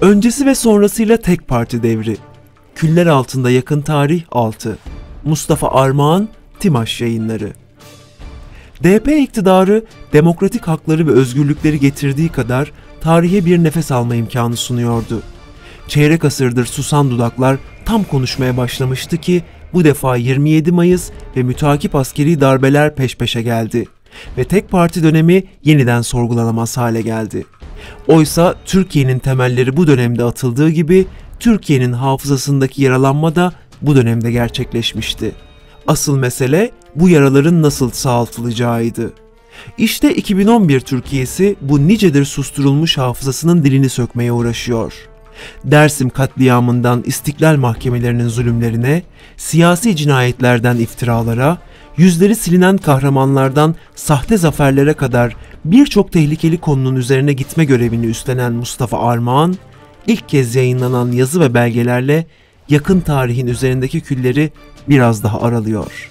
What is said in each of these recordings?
Öncesi ve sonrasıyla tek parti devri. Küller altında yakın tarih 6. Mustafa Armağan, Timaş yayınları. DP iktidarı demokratik hakları ve özgürlükleri getirdiği kadar tarihe bir nefes alma imkanı sunuyordu. Çeyrek asırdır susan dudaklar tam konuşmaya başlamıştı ki bu defa 27 Mayıs ve mütakip askeri darbeler peş peşe geldi ve tek parti dönemi yeniden sorgulanamaz hale geldi. Oysa Türkiye'nin temelleri bu dönemde atıldığı gibi Türkiye'nin hafızasındaki yaralanma da bu dönemde gerçekleşmişti. Asıl mesele bu yaraların nasıl sağaltılacağıydı. İşte 2011 Türkiye'si bu nicedir susturulmuş hafızasının dilini sökmeye uğraşıyor. Dersim katliamından istiklal mahkemelerinin zulümlerine, siyasi cinayetlerden iftiralara, yüzleri silinen kahramanlardan sahte zaferlere kadar birçok tehlikeli konunun üzerine gitme görevini üstlenen Mustafa Armağan, ilk kez yayınlanan yazı ve belgelerle yakın tarihin üzerindeki külleri biraz daha aralıyor.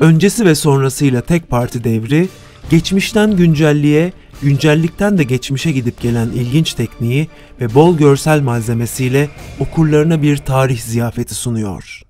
Öncesi ve sonrasıyla tek parti devri, geçmişten güncelliğe, güncellikten de geçmişe gidip gelen ilginç tekniği ve bol görsel malzemesiyle okurlarına bir tarih ziyafeti sunuyor.